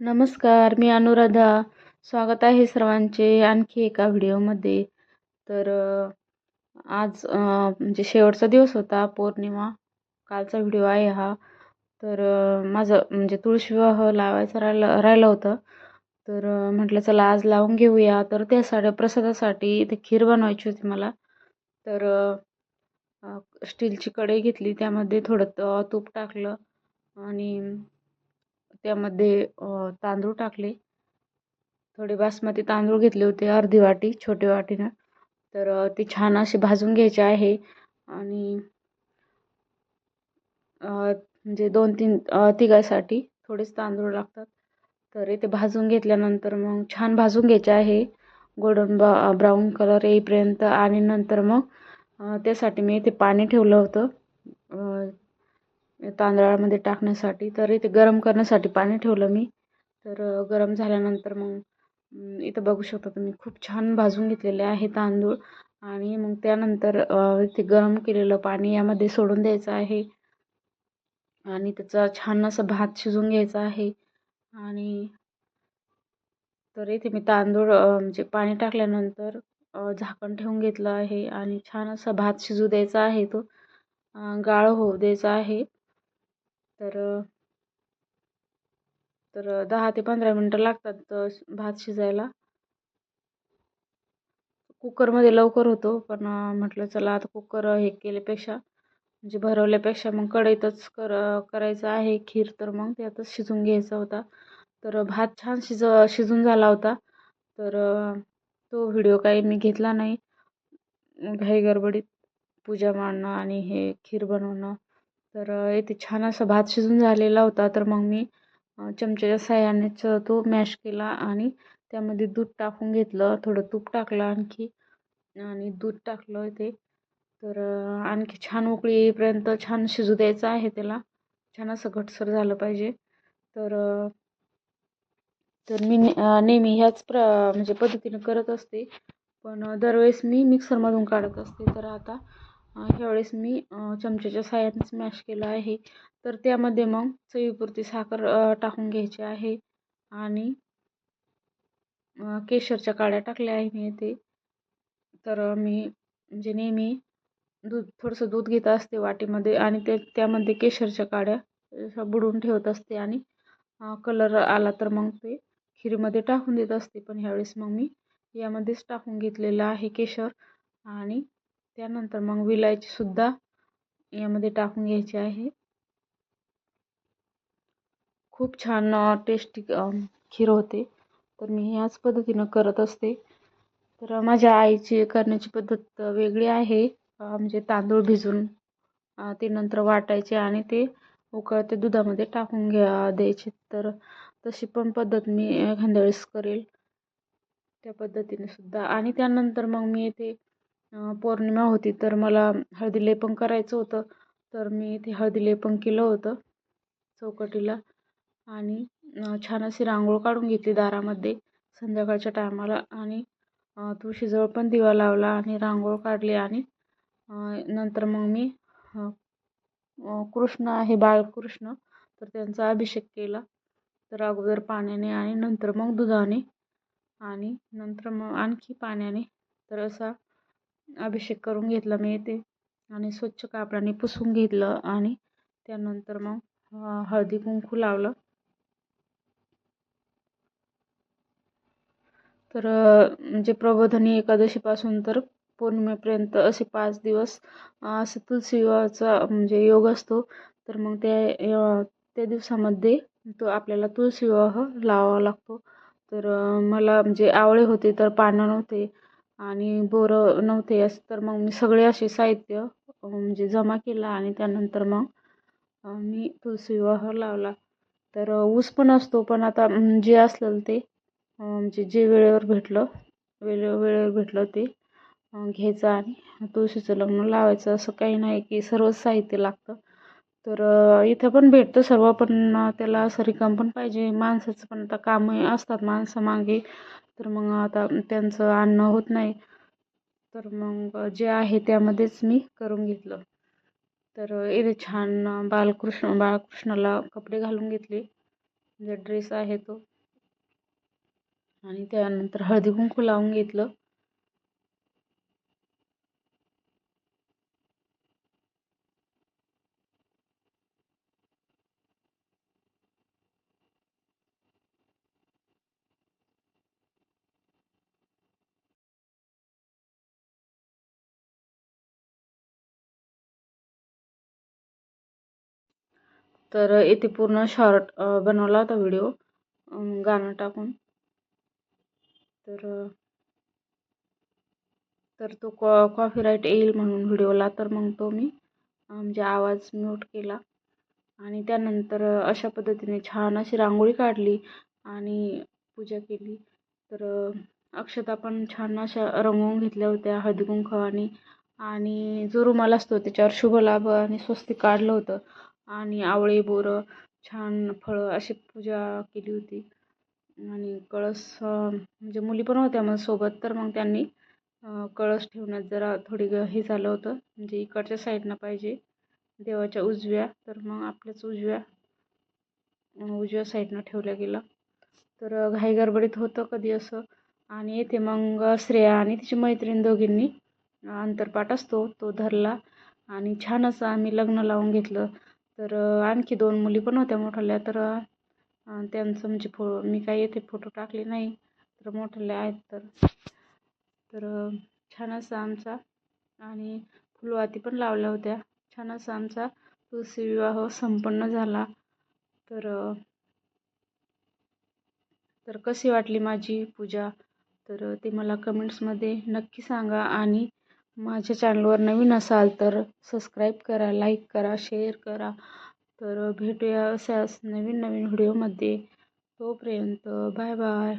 नमस्कार मी अनुराधा. स्वागत आहे सर्वांचे आणखी एका व्हिडिओमध्ये. तर आज म्हणजे शेवटचा दिवस होता पौर्णिमा. कालचा व्हिडिओ आहे हा. तर माझं म्हणजे तुळशी विवाह लावायचं राहिलं राहिलं होतं. तर म्हटलं चला आज लावून घेऊया. तर त्यासाठी प्रसादासाठी इथे खीर बनवायची होती मला. तर स्टीलची कढई घेतली. त्यामध्ये थोडं तूप टाकलं. आणि त्यामध्ये तांदूळ टाकले. थोडे बासमती तांदूळ घेतले होते अर्धी वाटी छोट्या वाटीनं. तर ते छान असे भाजून घ्यायचे आहे. आणि म्हणजे दोन तीन तिघासाठी थोडेच तांदूळ लागतात. तर इथे भाजून घेतल्यानंतर मग छान भाजून घ्यायचे आहे. गोल्डन बा ब्राऊन कलर येईपर्यंत आणि नंतर मग त्यासाठी मी इथे पाणी ठेवलं होतं. तांदळामध्ये टाकण्यासाठी. तर इथे गरम करण्यासाठी पाणी ठेवलं मी. तर गरम झाल्यानंतर मग इथं बघू शकता तुम्ही खूप छान भाजून घेतलेले आहे तांदूळ. आणि मग त्यानंतर इथे गरम केलेलं पाणी यामध्ये सोडून द्यायचं आहे. आणि त्याचा छान असा भात शिजून घ्यायचा आहे. आणि तर इथे मी तांदूळ म्हणजे पाणी टाकल्यानंतर झाकण ठेवून घेतलं आहे. आणि छान असा भात शिजू द्यायचा आहे तो. गाळ होऊ द्यायचा आहे. तर तर दहा ते पंधरा मिनटं लागतात भात शिजायला. कुकरमध्ये लवकर होतो पण म्हटलं चला आता कुकर हे केल्यापेक्षा म्हणजे भरवल्यापेक्षा मग कढईतच कर करायचं आहे खीर तर मग त्यातच शिजून घ्यायचा होता. तर भात छान शिज शिजून झाला होता. तर तो व्हिडिओ काही मी घेतला नाही. घाई गडबडीत पूजा मांडणं आणि हे खीर बनवणं. तर इथे छान असा भात शिजून झालेला होता. तर मग मी चमच्याच्या साह्यानेच तो मॅश केला आणि त्यामध्ये दूध टाकून घेतलं. थोडं तूप टाकलं आणखी आणि दूध टाकलं ते तर आणखी छान उकळीपर्यंत छान शिजू द्यायचं आहे त्याला. छान असं घटसर झालं पाहिजे. तर तर मी नेहमी ह्याच प्र म्हणजे पद्धतीनं करत असते. पण दरवेळेस मी मिक्सरमधून काढत असते. तर आता ह्यावेळेस मी चमच्याच्या साह्यानेच मॅश केलं आहे. तर त्यामध्ये मग चवीपुरती साखर टाकून घ्यायची आहे. आणि केशरच्या काड्या टाकल्या आहे मी ते तर मी म्हणजे नेहमी दूध थोडंसं दूध घेत असते वाटीमध्ये आणि ते त्यामध्ये केशरच्या काड्या अशा ठेवत असते आणि कलर आला तर मग ते खीरमध्ये टाकून देत असते. पण ह्यावेळेस मग मी यामध्येच टाकून घेतलेलं आहे केशर आणि त्यानंतर मग विलायचीसुद्धा यामध्ये टाकून घ्यायची आहे. खूप छान टेस्टी खीर होते. तर मी ह्याच पद्धतीनं करत असते. तर माझ्या आईची करण्याची पद्धत वेगळी आहे. म्हणजे तांदूळ भिजून ते नंतर वाटायचे आणि ते उकळते दुधामध्ये टाकून घ्या द्यायचे. तर तशी पण पद्धत मी एखाद्या वेळेस करेल. त्या पद्धतीने सुद्धा. आणि त्यानंतर मग मी ते पौर्णिमा होती तर मला हळदी लेपन करायचं होतं. तर मी ते हळदी लेपन केलं होतं चौकटीला. आणि छान अशी रांगोळ काढून घेतली दारामध्ये संध्याकाळच्या टायमाला. आणि तुळशीजवळ पण दिवा लावला आणि रांगोळ काढली. आणि नंतर मग मी कृष्ण आहे बाळकृष्ण तर त्यांचा अभिषेक केला. तर अगोदर पाण्याने आणि नंतर मग दुधाने. आणि नंतर मग आणखी पाण्याने. तर असा अभिषेक करून घेतला मी ते. आणि स्वच्छ कापडाने पुसून घेतलं आणि त्यानंतर मग हळदी कुंकू लावलं. तर म्हणजे प्रबोधनी एकादशीपासून तर पौर्णिमेपर्यंत असे पाच दिवस असं तुलसी म्हणजे योग असतो. तर मग त्या त्या दिवसामध्ये तो आपल्याला तुळशी विवाह लावावा लागतो. तर मला म्हणजे आवळे होते तर पानं नव्हते. आणि बोरं नव्हते असं तर मग मी सगळे असे साहित्य म्हणजे जमा केलं आणि त्यानंतर मग मी तुळशी विवाह लावला. तर ऊस पण असतो पण आता जे असलं ते म्हणजे जे वेळेवर भेटलं वेळे वेळेवर भेटलं ते घ्यायचं आणि तुळशीचं लग्न लावायचं असं काही नाही की सर्वच साहित्य लागतं. तर इथं पण भेटतं सर्व पण त्याला असं रिकाम पण पाहिजे. माणसाचं पण आता कामं असतात माणसामागे तर मग आता त्यांचं अन्न होत नाही. तर मग जे आहे त्यामध्येच मी करून घेतलं. तर इथे छान बालकृष्ण बाळकृष्णाला कपडे घालून घेतले. जे ड्रेस आहे तो. आणि त्यानंतर हळदी कुंकू लावून घेतलं. तर इथे पूर्ण शॉर्ट बनवला होता व्हिडिओ गाणं टाकून. तर तर तो कॉ कॉपीराईट येईल म्हणून व्हिडिओला तर मग तो मी म्हणजे आवाज म्यूट केला. आणि त्यानंतर अशा पद्धतीने छान अशी रांगोळी काढली आणि पूजा केली. तर अक्षता पण छान अशा रंगवून घेतल्या होत्या. हळदी आणि जो रुमाल असतो त्याच्यावर शुभ लाभ आणि स्वस्तिक काढलं होतं. आणि आवळे बोरं छान फळं अशी पूजा केली होती. आणि कळस म्हणजे मुली पण होत्या मग सोबत तर मग त्यांनी कळस ठेवण्यात जरा थोडी हे झालं होतं. म्हणजे इकडच्या साईडनं पाहिजे देवाच्या उजव्या तर मग आपल्याच उजव्या उजव्या साईडनं ठेवल्या गेला. तर घाईगडबडीत होतं कधी असं. आणि येथे मग श्रेया आणि तिची मैत्रीण दोघींनी अंतरपाठ असतो तो धरला. आणि छान असं आम्ही लग्न लावून घेतलं. तर आणखी दोन मुली पण होत्या मोठ्याल्या. तर त्यांचं म्हणजे फो मी काही येथे फोटो टाकले नाही. तर मोठ्याल्या आहेत तर. तर छान असा आमचा. आणि फुलवाती पण लावल्या होत्या. छान असा आमचा तुळशी विवाह संपन्न झाला. तर तर कशी वाटली माझी पूजा? तर ते मला कमेंट्समध्ये नक्की सांगा. आणि माझ्या चॅनलवर नवीन असाल तर सबस्क्राईब करा लाईक करा शेअर करा. तर भेटूया अशाच नवीन नवीन व्हिडिओमध्ये. तोपर्यंत बाय बाय